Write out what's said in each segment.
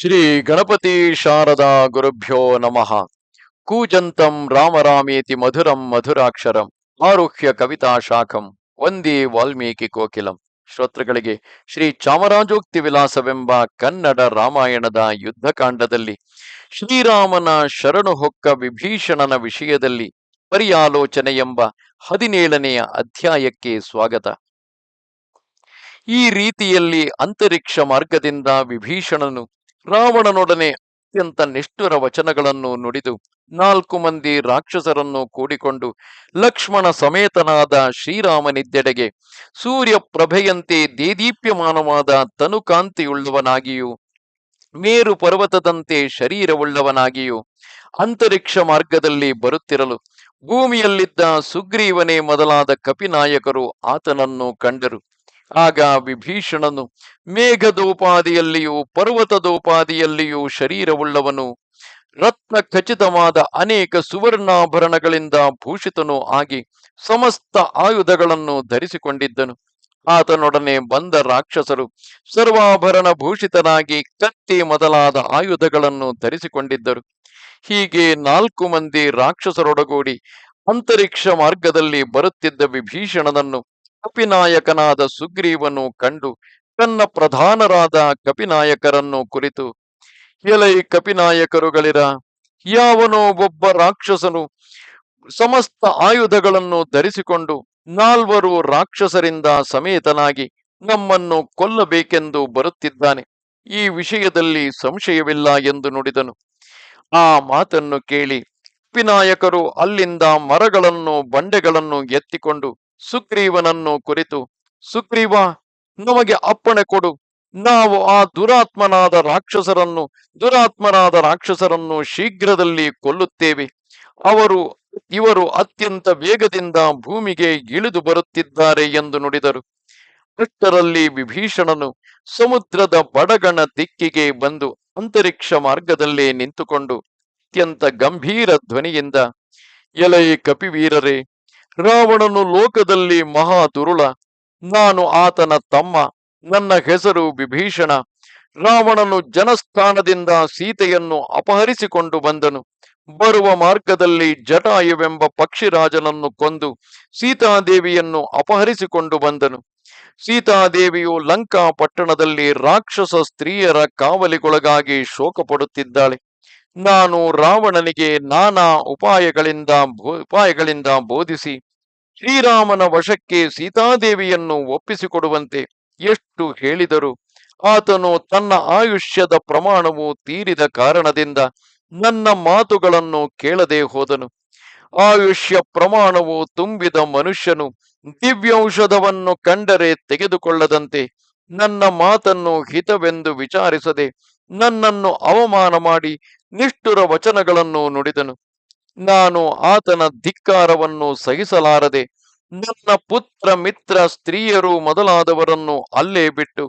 ಶ್ರೀ ಗಣಪತಿ ಶಾರದಾ ಗುರುಭ್ಯೋ ನಮಃ. ಕೂಜಂತಂ ರಾಮರಾಮೇತಿ ಮಧುರಂ ಮಧುರಾಕ್ಷರಂ ಆರುಹ್ಯ ಕವಿತಾ ಶಾಖಂ ವಂದೇ ವಾಲ್ಮೀಕಿ ಕೋಕಿಲಂ. ಶ್ರೋತೃಗಳಿಗೆ ಶ್ರೀ ಚಾಮರಾಜೋಕ್ತಿ ವಿಲಾಸವೆಂಬ ಕನ್ನಡ ರಾಮಾಯಣದ ಯುದ್ಧಕಾಂಡದಲ್ಲಿ ಶ್ರೀರಾಮನ ಶರಣು ಹೊಕ್ಕ ವಿಭೀಷಣನ ವಿಷಯದಲ್ಲಿ ಪರ್ಯಾಲೋಚನೆ ಎಂಬ ಹದಿನೇಳನೆಯ ಅಧ್ಯಾಯಕ್ಕೆ ಸ್ವಾಗತ. ಈ ರೀತಿಯಲ್ಲಿ ಅಂತರಿಕ್ಷ ಮಾರ್ಗದಿಂದ ವಿಭೀಷಣನು ರಾವಣನೊಡನೆ ಅತ್ಯಂತ ನಿಷ್ಠುರ ವಚನಗಳನ್ನು ನುಡಿದು ನಾಲ್ಕು ಮಂದಿ ರಾಕ್ಷಸರನ್ನು ಕೂಡಿಕೊಂಡು ಲಕ್ಷ್ಮಣ ಸಮೇತನಾದ ಶ್ರೀರಾಮನಿದ್ದೆಡೆಗೆ ಸೂರ್ಯ ಪ್ರಭೆಯಂತೆ ದೇದೀಪ್ಯಮಾನವಾದ ತನುಕಾಂತಿಯುಳ್ಳವನಾಗಿಯೂ, ಮೇರು ಪರ್ವತದಂತೆ ಶರೀರವುಳ್ಳವನಾಗಿಯೂ ಅಂತರಿಕ್ಷ ಮಾರ್ಗದಲ್ಲಿ ಬರುತ್ತಿರಲು ಭೂಮಿಯಲ್ಲಿದ್ದ ಸುಗ್ರೀವನೇ ಮೊದಲಾದ ಕಪಿನಾಯಕರು ಆತನನ್ನು ಕಂಡರು. ಆಗ ವಿಭೀಷಣನು ಮೇಘದೋಪಾದಿಯಲ್ಲಿಯೂ ಪರ್ವತದೋಪಾದಿಯಲ್ಲಿಯೂ ಶರೀರವುಳ್ಳವನು. ರತ್ನ ಖಚಿತವಾದ ಅನೇಕ ಸುವರ್ಣಾಭರಣಗಳಿಂದ ಭೂಷಿತನು ಆಗಿ ಸಮಸ್ತ ಆಯುಧಗಳನ್ನು ಧರಿಸಿಕೊಂಡಿದ್ದನು. ಆತನೊಡನೆ ಬಂದ ರಾಕ್ಷಸರು ಸರ್ವಾಭರಣ ಭೂಷಿತನಾಗಿ ಕತ್ತಿ ಮೊದಲಾದ ಆಯುಧಗಳನ್ನು ಧರಿಸಿಕೊಂಡಿದ್ದರು. ಹೀಗೆ ನಾಲ್ಕು ಮಂದಿ ರಾಕ್ಷಸರೊಡಗೂಡಿ ಅಂತರಿಕ್ಷ ಮಾರ್ಗದಲ್ಲಿ ಬರುತ್ತಿದ್ದ ವಿಭೀಷಣನನ್ನು ಕಪಿನಾಯಕನಾದ ಸುಗ್ರೀವನು ಕಂಡು ತನ್ನ ಪ್ರಧಾನರಾದ ಕಪಿನಾಯಕರನ್ನು ಕುರಿತು, ಎಲೈ ಕಪಿನಾಯಕರುಗಳಿರ, ಯಾವನೋ ಒಬ್ಬ ರಾಕ್ಷಸನು ಸಮಸ್ತ ಆಯುಧಗಳನ್ನು ಧರಿಸಿಕೊಂಡು ನಾಲ್ವರು ರಾಕ್ಷಸರಿಂದ ಸಮೇತನಾಗಿ ನಮ್ಮನ್ನು ಕೊಲ್ಲಬೇಕೆಂದು ಬರುತ್ತಿದ್ದಾನೆ. ಈ ವಿಷಯದಲ್ಲಿ ಸಂಶಯವಿಲ್ಲ ಎಂದು ನುಡಿದನು. ಆ ಮಾತನ್ನು ಕೇಳಿ ಕಪಿನಾಯಕರು ಅಲ್ಲಿಂದ ಮರಗಳನ್ನು ಬಂಡೆಗಳನ್ನು ಎತ್ತಿಕೊಂಡು ಸುಗ್ರೀವನನ್ನು ಕುರಿತು, ಸುಗ್ರೀವ, ನಮಗೆ ಅಪ್ಪಣೆ ಕೊಡು. ನಾವು ಆ ದುರಾತ್ಮನಾದ ರಾಕ್ಷಸರನ್ನು ದುರಾತ್ಮನಾದ ರಾಕ್ಷಸರನ್ನು ಶೀಘ್ರದಲ್ಲಿ ಕೊಲ್ಲುತ್ತೇವೆ. ಅವರು, ಇವರು ಅತ್ಯಂತ ವೇಗದಿಂದ ಭೂಮಿಗೆ ಇಳಿದು ಬರುತ್ತಿದ್ದಾರೆ ಎಂದು ನುಡಿದರು. ಅಷ್ಟರಲ್ಲಿ ವಿಭೀಷಣನು ಸಮುದ್ರದ ಬಡಗಣ ದಿಕ್ಕಿಗೆ ಬಂದು ಅಂತರಿಕ್ಷ ಮಾರ್ಗದಲ್ಲೇ ನಿಂತುಕೊಂಡು ಅತ್ಯಂತ ಗಂಭೀರ ಧ್ವನಿಯಿಂದ, ಎಲೈ ಕಪಿವೀರರೇ ರಾವಣನು ಲೋಕದಲ್ಲಿ ಮಹಾ ದುರುಳ ನಾನು ಆತನ ತಮ್ಮ, ನನ್ನ ಹೆಸರು ವಿಭೀಷಣ. ರಾವಣನು ಜನಸ್ಥಾನದಿಂದ ಸೀತೆಯನ್ನು ಅಪಹರಿಸಿಕೊಂಡು ಬಂದನು. ಬರುವ ಮಾರ್ಗದಲ್ಲಿ ಜಟಾಯುವೆಂಬ ಪಕ್ಷಿರಾಜನನ್ನು ಕೊಂದು ಸೀತಾದೇವಿಯನ್ನು ಅಪಹರಿಸಿಕೊಂಡು ಬಂದನು. ಸೀತಾದೇವಿಯು ಲಂಕಾ ಪಟ್ಟಣದಲ್ಲಿ ರಾಕ್ಷಸ ಸ್ತ್ರೀಯರ ಕಾವಲಿಗೊಳಗಾಗಿ ಶೋಕ ಪಡುತ್ತಿದ್ದಾಳೆ ನಾನು ರಾವಣನಿಗೆ ನಾನಾ ಉಪಾಯಗಳಿಂದ ಉಪಾಯಗಳಿಂದ ಬೋಧಿಸಿ ಶ್ರೀರಾಮನ ವಶಕ್ಕೆ ಸೀತಾದೇವಿಯನ್ನು ಒಪ್ಪಿಸಿಕೊಡುವಂತೆ ಎಷ್ಟು ಹೇಳಿದರು. ಆತನು ತನ್ನ ಆಯುಷ್ಯದ ಪ್ರಮಾಣವು ತೀರಿದ ಕಾರಣದಿಂದ ನನ್ನ ಮಾತುಗಳನ್ನು ಕೇಳದೆ ಹೋದನು. ಆಯುಷ್ಯ ಪ್ರಮಾಣವು ತುಂಬಿದ ಮನುಷ್ಯನು ದಿವ್ಯೌಷಧವನ್ನು ಕಂಡರೆ ತೆಗೆದುಕೊಳ್ಳದಂತೆ ನನ್ನ ಮಾತನ್ನು ಹಿತವೆಂದು ವಿಚಾರಿಸದೆ ನನ್ನನ್ನು ಅವಮಾನ ಮಾಡಿ ನಿಷ್ಠುರ ವಚನಗಳನ್ನು ನುಡಿದನು. ನಾನು ಆತನ ಧಿಕ್ಕಾರವನ್ನು ಸಹಿಸಲಾರದೆ ನನ್ನ ಪುತ್ರ ಮಿತ್ರ ಸ್ತ್ರೀಯರು ಮೊದಲಾದವರನ್ನು ಅಲ್ಲೇ ಬಿಟ್ಟು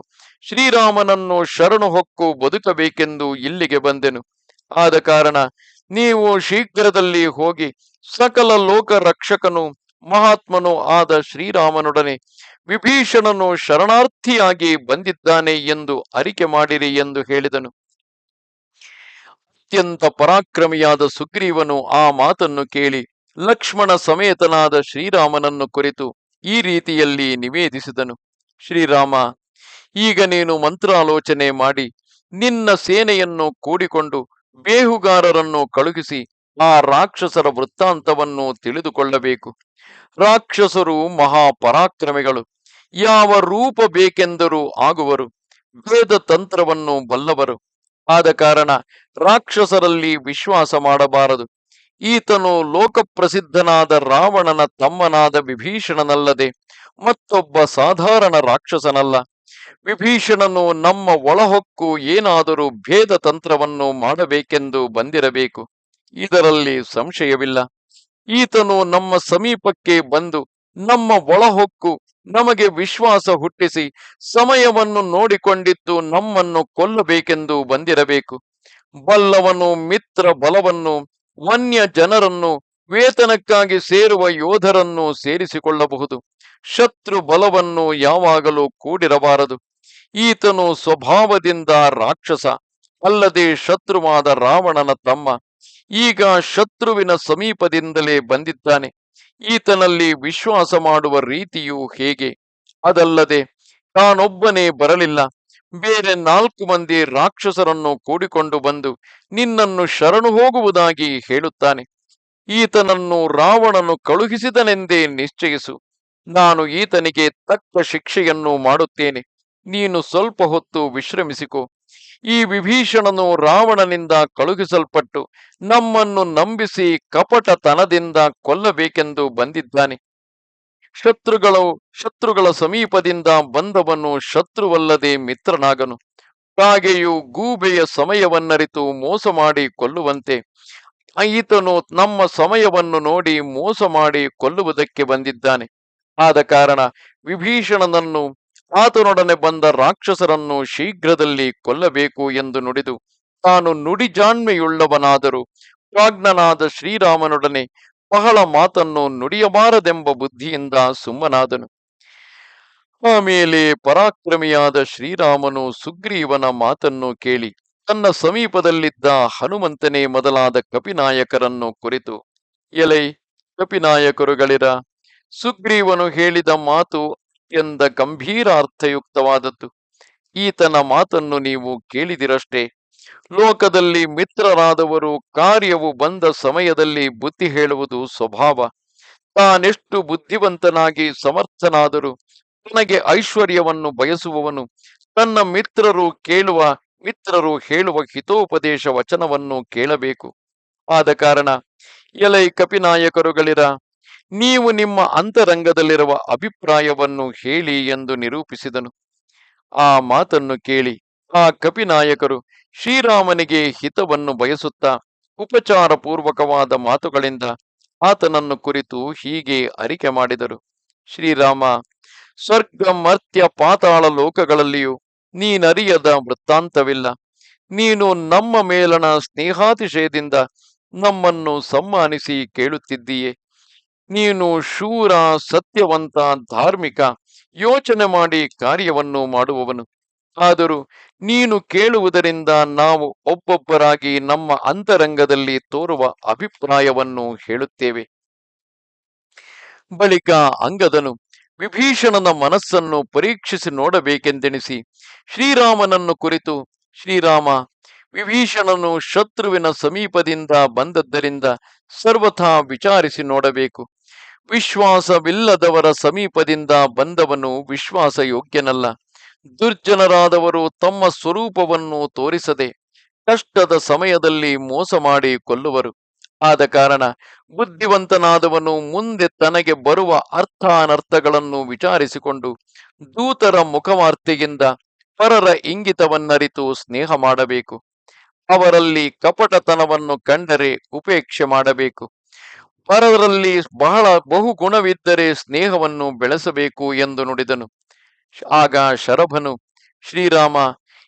ಶ್ರೀರಾಮನನ್ನು ಶರಣು ಹೊಕ್ಕು ಬದುಕಬೇಕೆಂದು ಇಲ್ಲಿಗೆ ಬಂದೆನು. ಆದ ಕಾರಣ ನೀವು ಶೀಘ್ರದಲ್ಲಿ ಹೋಗಿ ಸಕಲ ಲೋಕ ರಕ್ಷಕನು ಮಹಾತ್ಮನು ಆದ ಶ್ರೀರಾಮನೊಡನೆ ವಿಭೀಷಣನು ಶರಣಾರ್ಥಿಯಾಗಿ ಬಂದಿದ್ದಾನೆ ಎಂದು ಅರಿಕೆ ಮಾಡಿರಿ ಎಂದು ಹೇಳಿದನು. ಅತ್ಯಂತ ಪರಾಕ್ರಮಿಯಾದ ಸುಗ್ರೀವನು ಆ ಮಾತನ್ನು ಕೇಳಿ ಲಕ್ಷ್ಮಣ ಸಮೇತನಾದ ಶ್ರೀರಾಮನನ್ನು ಕುರಿತು ಈ ರೀತಿಯಲ್ಲಿ ನಿವೇದಿಸಿದನು. ಶ್ರೀರಾಮ, ಈಗ ನೀನು ಮಂತ್ರಾಲೋಚನೆ ಮಾಡಿ ನಿನ್ನ ಸೇನೆಯನ್ನು ಕೂಡಿಕೊಂಡು ಬೇಹುಗಾರರನ್ನು ಕಳುಹಿಸಿ ಆ ರಾಕ್ಷಸರ ವೃತ್ತಾಂತವನ್ನು ತಿಳಿದುಕೊಳ್ಳಬೇಕು. ರಾಕ್ಷಸರು ಮಹಾಪರಾಕ್ರಮಿಗಳು. ಯಾವ ರೂಪ ಬೇಕೆಂದರೂ ಆಗುವರು. ವೇದ ತಂತ್ರವನ್ನು ಬಲ್ಲವರು. ಆದ ಕಾರಣ ರಾಕ್ಷಸರಲ್ಲಿ ವಿಶ್ವಾಸ ಮಾಡಬಾರದು. ಈತನು ಲೋಕಪ್ರಸಿದ್ಧನಾದ ರಾವಣನ ತಮ್ಮನಾದ ವಿಭೀಷಣನಲ್ಲದೆ ಮತ್ತೊಬ್ಬ ಸಾಧಾರಣ ರಾಕ್ಷಸನಲ್ಲ. ವಿಭೀಷಣನು ನಮ್ಮ ಒಳಹೊಕ್ಕು ಏನಾದರೂ ಭೇದ ತಂತ್ರವನ್ನು ಮಾಡಬೇಕೆಂದು ಬಂದಿರಬೇಕು. ಇದರಲ್ಲಿ ಸಂಶಯವಿಲ್ಲ. ಈತನು ನಮ್ಮ ಸಮೀಪಕ್ಕೆ ಬಂದು ನಮ್ಮ ಒಳಹೊಕ್ಕು ನಮಗೆ ವಿಶ್ವಾಸ ಹುಟ್ಟಿಸಿ ಸಮಯವನ್ನು ನೋಡಿಕೊಂಡಿದ್ದು ನಮ್ಮನ್ನು ಕೊಲ್ಲಬೇಕೆಂದು ಬಂದಿರಬೇಕು. ಬಲ್ಲವನು ಮಿತ್ರ ಬಲವನ್ನು, ವನ್ಯ ಜನರನ್ನು, ವೇತನಕ್ಕಾಗಿ ಸೇರುವ ಯೋಧರನ್ನು ಸೇರಿಸಿಕೊಳ್ಳಬಹುದು. ಶತ್ರು ಬಲವನ್ನು ಯಾವಾಗಲೂ ಕೂಡಿರಬಾರದು. ಈತನು ಸ್ವಭಾವದಿಂದ ರಾಕ್ಷಸ, ಅಲ್ಲದೆ ಶತ್ರುವಾದ ರಾವಣನ ತಮ್ಮ. ಈಗ ಶತ್ರುವಿನ ಸಮೀಪದಿಂದಲೇ ಬಂದಿದ್ದಾನೆ. ಈತನಲ್ಲಿ ವಿಶ್ವಾಸ ಮಾಡುವ ರೀತಿಯು ಹೇಗೆ? ಅದಲ್ಲದೆ ತಾನೊಬ್ಬನೇ ಬರಲಿಲ್ಲ. ಬೇರೆ ನಾಲ್ಕು ಮಂದಿ ರಾಕ್ಷಸರನ್ನು ಕೂಡಿಕೊಂಡು ಬಂದು ನಿನ್ನನ್ನು ಶರಣು ಹೋಗುವುದಾಗಿ ಹೇಳುತ್ತಾನೆ. ಈತನನ್ನು ರಾವಣನು ಕಳುಹಿಸಿದನೆಂದೇ ನಿಶ್ಚಯಿಸು. ನಾನು ಈತನಿಗೆ ತಕ್ಕ ಶಿಕ್ಷೆಯನ್ನು ಮಾಡುತ್ತೇನೆ. ನೀನು ಸ್ವಲ್ಪ ಹೊತ್ತು ವಿಶ್ರಮಿಸಿಕೊ. ಈ ವಿಭೀಷಣನು ರಾವಣನಿಂದ ಕಳುಹಿಸಲ್ಪಟ್ಟು ನಮ್ಮನ್ನು ನಂಬಿಸಿ ಕಪಟತನದಿಂದ ಕೊಲ್ಲಬೇಕೆಂದು ಬಂದಿದ್ದಾನೆ. ಶತ್ರುಗಳು, ಶತ್ರುಗಳ ಸಮೀಪದಿಂದ ಬಂದವನು ಶತ್ರುವಲ್ಲದೆ ಮಿತ್ರನಾಗನು. ಹಾಗೆಯೂ ಗೂಬೆಯ ಸಮಯವನ್ನರಿತು ಮೋಸ ಮಾಡಿ ಕೊಲ್ಲುವಂತೆ. ಈತನು ನಮ್ಮ ಸಮಯವನ್ನು ನೋಡಿ ಮೋಸ ಮಾಡಿ ಕೊಲ್ಲುವುದಕ್ಕೆ ಬಂದಿದ್ದಾನೆ. ಆದ ಕಾರಣ ವಿಭೀಷಣನನ್ನು ಆತನೊಡನೆ ಬಂದ ರಾಕ್ಷಸರನ್ನು ಶೀಘ್ರದಲ್ಲಿ ಕೊಲ್ಲಬೇಕು ಎಂದು ನುಡಿದು ತಾನು ನುಡಿಜಾಣ್ಮೆಯುಳ್ಳವನಾದರೂ ಪ್ರಾಜ್ಞನಾದ ಶ್ರೀರಾಮನೊಡನೆ ಬಹಳ ಮಾತನ್ನು ನುಡಿಯಬಾರದೆಂಬ ಬುದ್ಧಿಯಿಂದ ಸುಮ್ಮನಾದನು. ಆಮೇಲೆ ಪರಾಕ್ರಮಿಯಾದ ಶ್ರೀರಾಮನು ಸುಗ್ರೀವನ ಮಾತನ್ನು ಕೇಳಿ ತನ್ನ ಸಮೀಪದಲ್ಲಿದ್ದ ಹನುಮಂತನೇ ಮೊದಲಾದ ಕಪಿನಾಯಕರನ್ನು ಕುರಿತು, ಎಲೈ, ಕಪಿನಾಯಕರುಗಳಿರ? ಸುಗ್ರೀವನು ಹೇಳಿದ ಮಾತು ಅತ್ಯಂತ ಗಂಭೀರ ಅರ್ಥಯುಕ್ತವಾದದ್ದು. ಈತನ ಮಾತನ್ನು ನೀವು ಕೇಳಿದಿರಷ್ಟೇ. ಲೋಕದಲ್ಲಿ ಮಿತ್ರರಾದವರು ಕಾರ್ಯವು ಬಂದ ಸಮಯದಲ್ಲಿ ಬುದ್ಧಿ ಹೇಳುವುದು ಸ್ವಭಾವ. ತಾನೆಷ್ಟು ಬುದ್ಧಿವಂತನಾಗಿ ಸಮರ್ಥನಾದರೂ ತನಗೆ ಐಶ್ವರ್ಯವನ್ನು ಬಯಸುವವನು. ತನ್ನ ಮಿತ್ರರು ಕೇಳುವ, ಮಿತ್ರರು ಹೇಳುವ ಹಿತೋಪದೇಶ ವಚನವನ್ನು ಕೇಳಬೇಕು. ಆದ ಕಾರಣ ಎಲೈ ಕಪಿನಾಯಕರುಗಳಿರ ನೀವು ನಿಮ್ಮ ಅಂತರಂಗದಲ್ಲಿರುವ ಅಭಿಪ್ರಾಯವನ್ನು ಹೇಳಿ ಎಂದು ನಿರೂಪಿಸಿದನು. ಆ ಮಾತನ್ನು ಕೇಳಿ ಆ ಕಪಿನಾಯಕರು ಶ್ರೀರಾಮನಿಗೆ ಹಿತವನ್ನು ಬಯಸುತ್ತಾ ಉಪಚಾರ ಪೂರ್ವಕವಾದ ಮಾತುಗಳಿಂದ ಆತನನ್ನು ಕುರಿತು ಹೀಗೆ ಅರಿಕೆ ಮಾಡಿದರು. ಶ್ರೀರಾಮ ಸ್ವರ್ಗ ಮರ್ತ್ಯ ಪಾತಾಳ ಲೋಕಗಳಲ್ಲಿಯೂ ನೀನರಿಯದ ವೃತ್ತಾಂತವಿಲ್ಲ. ನೀನು ನಮ್ಮ ಮೇಲನ ಸ್ನೇಹಾತಿಶಯದಿಂದ ನಮ್ಮನ್ನು ಸಮ್ಮಾನಿಸಿ ಕೇಳುತ್ತಿದ್ದೀಯೆ. ನೀನು ಶೂರ, ಸತ್ಯವಂತ, ಧಾರ್ಮಿಕ ಯೋಚನೆ ಮಾಡಿ ಕಾರ್ಯವನ್ನು ಮಾಡುವವನು. ಆದರೂ ನೀನು ಕೇಳುವುದರಿಂದ ನಾವು ಒಬ್ಬೊಬ್ಬರಾಗಿ ನಮ್ಮ ಅಂತರಂಗದಲ್ಲಿ ತೋರುವ ಅಭಿಪ್ರಾಯವನ್ನು ಹೇಳುತ್ತೇವೆ. ಬಳಿಕ ಅಂಗದನು ವಿಭೀಷಣನ ಮನಸ್ಸನ್ನು ಪರೀಕ್ಷಿಸಿ ನೋಡಬೇಕೆಂದೆಣಿಸಿ ಶ್ರೀರಾಮನನ್ನು ಕುರಿತು, ಶ್ರೀರಾಮ, ವಿಭೀಷಣನು ಶತ್ರುವಿನ ಸಮೀಪದಿಂದ ಬಂದದ್ದರಿಂದ ಸರ್ವಥಾ ವಿಚಾರಿಸಿ ನೋಡಬೇಕು. ವಿಶ್ವಾಸವಿಲ್ಲದವರ ಸಮೀಪದಿಂದ ಬಂದವನು ವಿಶ್ವಾಸ ಯೋಗ್ಯನಲ್ಲ ದುರ್ಜನರಾದವರು ತಮ್ಮ ಸ್ವರೂಪವನ್ನು ತೋರಿಸದೆ ಕಷ್ಟದ ಸಮಯದಲ್ಲಿ ಮೋಸ ಮಾಡಿ ಕೊಲ್ಲುವರು. ಆದ ಕಾರಣ ಬುದ್ಧಿವಂತನಾದವನು ಮುಂದೆ ತನಗೆ ಬರುವ ಅರ್ಥ ಅನರ್ಥಗಳನ್ನು ವಿಚಾರಿಸಿಕೊಂಡು ದೂತರ ಮುಖವಾರ್ತೆಯಿಂದ ಪರರ ಇಂಗಿತವನ್ನರಿತು ಸ್ನೇಹ ಮಾಡಬೇಕು. ಅವರಲ್ಲಿ ಕಪಟತನವನ್ನು ಕಂಡರೆ ಉಪೇಕ್ಷೆ ಮಾಡಬೇಕು. ಪರರಲ್ಲಿ ಬಹಳ ಬಹುಗುಣವಿದ್ದರೆ ಸ್ನೇಹವನ್ನು ಬೆಳೆಸಬೇಕು ಎಂದು ನುಡಿದನು. ಆಗ ಶರಭನು, ಶ್ರೀರಾಮ,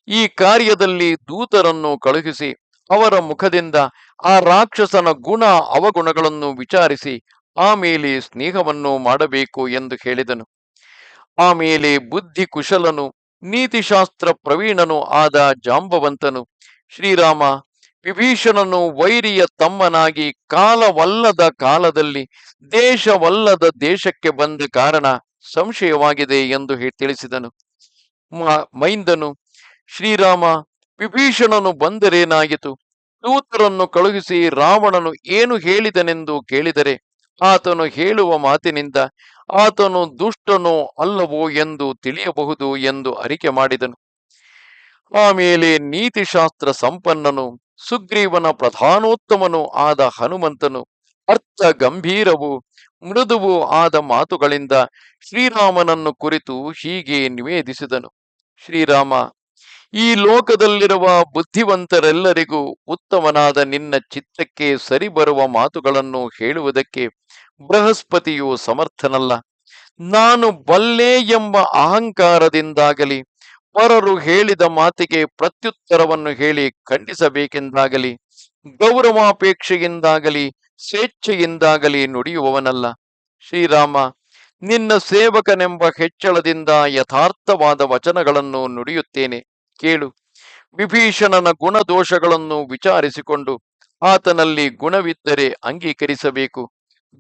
ಈ ಕಾರ್ಯದಲ್ಲಿ ದೂತರನ್ನು ಕಳುಹಿಸಿ, ಅವರ ಮುಖದಿಂದ ಆ ರಾಕ್ಷಸನ ಗುಣ ಅವಗುಣಗಳನ್ನು ವಿಚಾರಿಸಿ ಆಮೇಲೆ ಸ್ನೇಹವನ್ನು ಮಾಡಬೇಕು ಎಂದು ಹೇಳಿದನು. ಆಮೇಲೆ ಬುದ್ಧಿ ಕುಶಲನು ನೀತಿಶಾಸ್ತ್ರ ಪ್ರವೀಣನು ಆದ ಜಾಂಬವಂತನು, ಶ್ರೀರಾಮ ವಿಭೀಷಣನು ವೈರಿಯ ತಮ್ಮನಾಗಿ ಕಾಲವಲ್ಲದ ಕಾಲದಲ್ಲಿ ದೇಶವಲ್ಲದ ದೇಶಕ್ಕೆ ಬಂದ ಕಾರಣ ಸಂಶಯವಾಗಿದೆ ಎಂದು ತಿಳಿಸಿದನು. ಮೈಂದನು, ಶ್ರೀರಾಮ, ವಿಭೀಷಣನು ಬಂದರೇನಾಯಿತು? ದೂತರನ್ನು ಕಳುಹಿಸಿ ರಾವಣನು ಏನು ಹೇಳಿದನೆಂದು ಕೇಳಿದರೆ ಆತನು ಹೇಳುವ ಮಾತಿನಿಂದ ಆತನು ದುಷ್ಟನೋ ಅಲ್ಲವೋ ಎಂದು ತಿಳಿಯಬಹುದು ಎಂದು ಅರಿಕೆ ಮಾಡಿದನು. ಆಮೇಲೆ ನೀತಿಶಾಸ್ತ್ರ ಸಂಪನ್ನನು, ಸುಗ್ರೀವನ ಪ್ರಧಾನೋತ್ತಮನು ಆದ ಹನುಮಂತನು, ಅರ್ಥ ಗಂಭೀರವು, ಮೃದುವು ಆದ ಮಾತುಗಳಿಂದ ಶ್ರೀರಾಮನನ್ನು ಕುರಿತು ಹೀಗೆ ನಿವೇದಿಸಿದನು. ಶ್ರೀರಾಮ, ಈ ಲೋಕದಲ್ಲಿರುವ ಬುದ್ಧಿವಂತರೆಲ್ಲರಿಗೂ ಉತ್ತಮನಾದ ನಿನ್ನ ಚಿತ್ತಕ್ಕೆ ಸರಿಬರುವ ಮಾತುಗಳನ್ನು ಹೇಳುವುದಕ್ಕೆ ಬೃಹಸ್ಪತಿಯು ಸಮರ್ಥನಲ್ಲ. ನಾನು ಬಲ್ಲೆ ಎಂಬ ಅಹಂಕಾರದಿಂದಾಗಲಿ ಪರರು ಹೇಳಿದ ಮಾತಿಗೆ ಪ್ರತ್ಯುತ್ತರವನ್ನು ಹೇಳಿ ಖಂಡಿಸಬೇಕೆಂದಾಗಲಿ, ಗೌರವಾಪೇಕ್ಷೆಯಿಂದಾಗಲಿ, ಸ್ವೇಚ್ಛೆಯಿಂದಾಗಲಿ ನುಡಿಯುವವನಲ್ಲ. ಶ್ರೀರಾಮ, ನಿನ್ನ ಸೇವಕನೆಂಬ ಹೆಚ್ಚಳದಿಂದ ಯಥಾರ್ಥವಾದ ವಚನಗಳನ್ನು ನುಡಿಯುತ್ತೇನೆ. ಕೇಳು. ವಿಭೀಷಣನ ಗುಣದೋಷಗಳನ್ನು ವಿಚಾರಿಸಿಕೊಂಡು ಆತನಲ್ಲಿ ಗುಣವಿದ್ದರೆ ಅಂಗೀಕರಿಸಬೇಕು.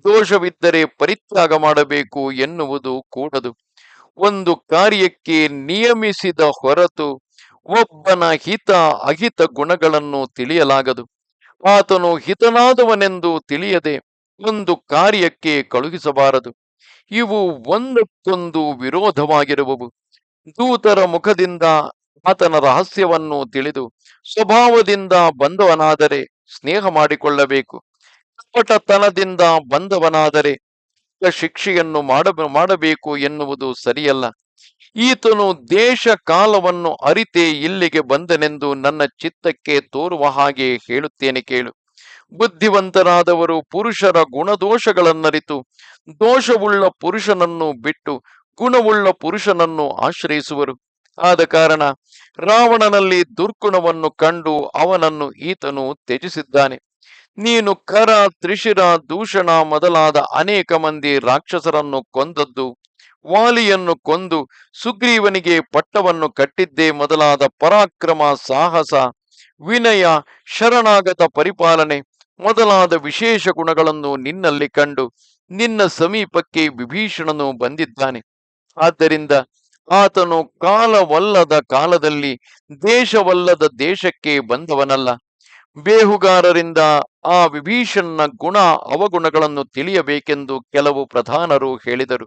ದೋಷವಿದ್ದರೆ ಪರಿತ್ಯಾಗ ಮಾಡಬೇಕು ಎನ್ನುವುದು ಕೂಡದು. ಒಂದು ಕಾರ್ಯಕ್ಕೆ ನಿಯಮಿಸಿದ ಹೊರತು ಒಬ್ಬನ ಹಿತ ಅಹಿತ ಗುಣಗಳನ್ನು ತಿಳಿಯಲಾಗದು. ಆತನು ಹಿತನಾದವನೆಂದು ತಿಳಿಯದೆ ಒಂದು ಕಾರ್ಯಕ್ಕೆ ಕಳುಹಿಸಬಾರದು. ಇವು ಒಂದಕ್ಕೊಂದು ವಿರೋಧವಾಗಿರುವವು. ದೂತರ ಮುಖದಿಂದ ಆತನ ರಹಸ್ಯವನ್ನು ತಿಳಿದು ಸ್ವಭಾವದಿಂದ ಬಂದವನಾದರೆ ಸ್ನೇಹ ಮಾಡಿಕೊಳ್ಳಬೇಕು. ಕಪಟತನದಿಂದ ಬಂದವನಾದರೆ ಶಿಕ್ಷೆಯನ್ನು ಮಾಡ ಮಾಡಬೇಕು ಎನ್ನುವುದು ಸರಿಯಲ್ಲ. ಈತನು ದೇಶ ಕಾಲವನ್ನು ಅರಿತೇ ಇಲ್ಲಿಗೆ ಬಂದನೆಂದು ನನ್ನ ಚಿತ್ತಕ್ಕೆ ತೋರುವ ಹಾಗೆ ಹೇಳುತ್ತೇನೆ ಕೇಳು. ಬುದ್ಧಿವಂತರಾದವರು ಪುರುಷರ ಗುಣದೋಷಗಳನ್ನರಿತು, ದೋಷವುಳ್ಳ ಪುರುಷನನ್ನು ಬಿಟ್ಟು ಗುಣವುಳ್ಳ ಪುರುಷನನ್ನು ಆಶ್ರಯಿಸುವರು. ಆದ ಕಾರಣ ರಾವಣನಲ್ಲಿ ದುರ್ಗುಣವನ್ನು ಕಂಡು ಅವನನ್ನು ಈತನು ತ್ಯಜಿಸಿದ್ದಾನೆ. ನೀನು ಕರ, ತ್ರಿಶಿರ, ದೂಷಣ ಮೊದಲಾದ ಅನೇಕ ಮಂದಿ ರಾಕ್ಷಸರನ್ನು ಕೊಂದದ್ದು, ವಾಲಿಯನ್ನು ಕೊಂದು ಸುಗ್ರೀವನಿಗೆ ಪಟ್ಟವನ್ನು ಕಟ್ಟಿದ್ದೇ ಮೊದಲಾದ ಪರಾಕ್ರಮ, ಸಾಹಸ, ವಿನಯ, ಶರಣಾಗತ ಪರಿಪಾಲನೆ ಮೊದಲಾದ ವಿಶೇಷ ಗುಣಗಳನ್ನು ನಿನ್ನಲ್ಲಿ ಕಂಡು ನಿನ್ನ ಸಮೀಪಕ್ಕೆ ವಿಭೀಷಣನು ಬಂದಿದ್ದಾನೆ. ಆದ್ದರಿಂದ ಆತನು ಕಾಲವಲ್ಲದ ಕಾಲದಲ್ಲಿ ದೇಶವಲ್ಲದ ದೇಶಕ್ಕೆ ಬಂದವನಲ್ಲ. ಬೇಹುಗಾರರಿಂದ ಆ ವಿಭೀಷಣನ ಗುಣ, ಅವಗುಣಗಳನ್ನು ತಿಳಿಯಬೇಕೆಂದು ಕೆಲವು ಪ್ರಧಾನರು ಹೇಳಿದರು.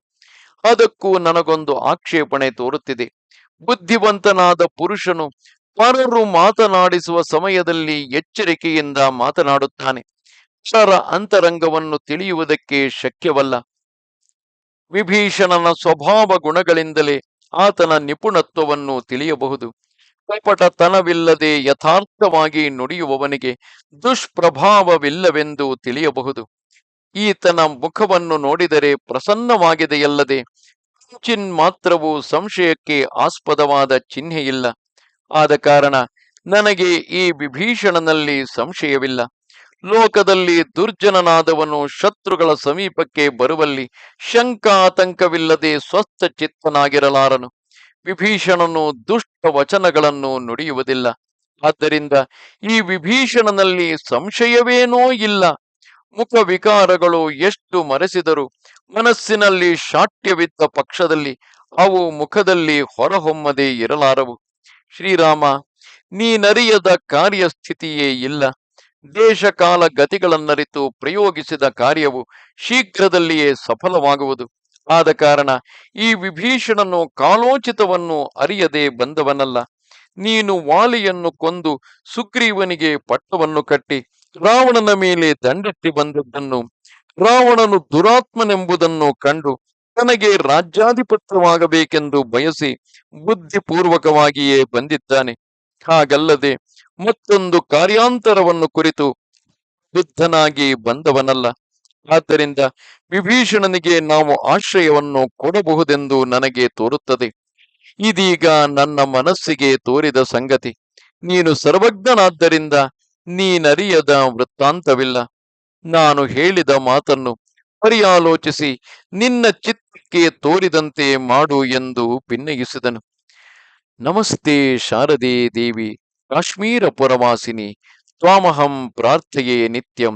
ಅದಕ್ಕೂ ನನಗೊಂದು ಆಕ್ಷೇಪಣೆ ತೋರುತ್ತಿದೆ. ಬುದ್ಧಿವಂತನಾದ ಪುರುಷನು ಪರರು ಮಾತನಾಡಿಸುವ ಸಮಯದಲ್ಲಿ ಎಚ್ಚರಿಕೆಯಿಂದ ಮಾತನಾಡುತ್ತಾನೆ. ಪರರ ಅಂತರಂಗವನ್ನು ತಿಳಿಯುವುದಕ್ಕೆ ಶಕ್ಯವಲ್ಲ. ವಿಭೀಷಣನ ಸ್ವಭಾವ ಗುಣಗಳಿಂದಲೇ ಆತನ ನಿಪುಣತ್ವವನ್ನು ತಿಳಿಯಬಹುದು. ಕಪಟತನವಿಲ್ಲದೆ ಯಥಾರ್ಥವಾಗಿ ನುಡಿಯುವವನಿಗೆ ದುಷ್ಪ್ರಭಾವವಿಲ್ಲವೆಂದು ತಿಳಿಯಬಹುದು. ಈತನ ಮುಖವನ್ನು ನೋಡಿದರೆ ಪ್ರಸನ್ನವಾಗಿದೆಯಲ್ಲದೆ ಚಿನ್ ಮಾತ್ರವು ಸಂಶಯಕ್ಕೆ ಆಸ್ಪದವಾದ ಚಿಹ್ನೆಯಿಲ್ಲ ಆದ ಕಾರಣ ನನಗೆ ಈ ವಿಭೀಷಣನಲ್ಲಿ ಸಂಶಯವಿಲ್ಲ. ಲೋಕದಲ್ಲಿ ದುರ್ಜನನಾದವನು ಶತ್ರುಗಳ ಸಮೀಪಕ್ಕೆ ಬರುವಲ್ಲಿ ಶಂಕಾತಂಕವಿಲ್ಲದೆ ಸ್ವಸ್ಥ ಚಿತ್ತನಾಗಿರಲಾರನು ವಿಭೀಷಣನು ದುಷ್ಟ ವಚನಗಳನ್ನು ನುಡಿಯುವುದಿಲ್ಲ. ಆದ್ದರಿಂದ ಈ ವಿಭೀಷಣನಲ್ಲಿ ಸಂಶಯವೇನೂ ಇಲ್ಲ. ಮುಖ ವಿಕಾರಗಳು ಎಷ್ಟು ಮರೆಸಿದರು ಮನಸ್ಸಿನಲ್ಲಿ ಶಾಟ್ಯವಿದ್ದ ಪಕ್ಷದಲ್ಲಿ ಅವು ಮುಖದಲ್ಲಿ ಹೊರಹೊಮ್ಮದೇ ಇರಲಾರವು. ಶ್ರೀರಾಮ ನೀನರಿಯದ ಕಾರ್ಯಸ್ಥಿತಿಯೇ ಇಲ್ಲ. ದೇಶಕಾಲ ಗತಿಗಳನ್ನರಿತು ಪ್ರಯೋಗಿಸಿದ ಕಾರ್ಯವು ಶೀಘ್ರದಲ್ಲಿಯೇ ಸಫಲವಾಗುವುದು. ಆದ ಕಾರಣ ಈ ವಿಭೀಷಣನು ಕಾಲೋಚಿತವನ್ನು ಅರಿಯದೆ ಬಂದವನಲ್ಲ. ನೀನು ವಾಲಿಯನ್ನು ಕೊಂದು ಸುಗ್ರೀವನಿಗೆ ಪಟ್ಟವನ್ನು ಕಟ್ಟಿ ರಾವಣನ ಮೇಲೆ ದಂಡೆತ್ತಿ ಬಂದದ್ದನ್ನು, ರಾವಣನು ದುರಾತ್ಮನೆಂಬುದನ್ನು ಕಂಡು ತನಗೆ ರಾಜ್ಯಾಧಿಪತ್ಯವಾಗಬೇಕೆಂದು ಬಯಸಿ ಬುದ್ಧಿಪೂರ್ವಕವಾಗಿಯೇ ಬಂದಿದ್ದಾನೆ. ಹಾಗಲ್ಲದೆ ಮತ್ತೊಂದು ಕಾರ್ಯಾಂತರವನ್ನು ಕುರಿತು ಬುದ್ಧನಾಗಿ ಬಂದವನಲ್ಲ. ಆದ್ದರಿಂದ ವಿಭೀಷಣನಿಗೆ ನಾವು ಆಶ್ರಯವನ್ನು ಕೊಡಬಹುದೆಂದು ನನಗೆ ತೋರುತ್ತದೆ. ಇದೀಗ ನನ್ನ ಮನಸ್ಸಿಗೆ ತೋರಿದ ಸಂಗತಿ, ನೀನು ಸರ್ವಜ್ಞನಾದ್ದರಿಂದ ನೀನರಿಯದ ವೃತ್ತಾಂತವಿಲ್ಲ. ನಾನು ಹೇಳಿದ ಮಾತನ್ನು ಪರ್ಯಾಲೋಚಿಸಿ ನಿನ್ನ ಚಿತ್ತಕ್ಕೆ ತೋರಿದಂತೆ ಮಾಡು ಎಂದು ಭಿನ್ನಯಿಸಿದನು ನಮಸ್ತೆ ಶಾರದೆ ದೇವಿ, ಕಾಶ್ಮೀರ ಪುರವಾಸಿನಿ, ತ್ವಾಮಹಂ ಪ್ರಾರ್ಥೆಯೇ ನಿತ್ಯಂ.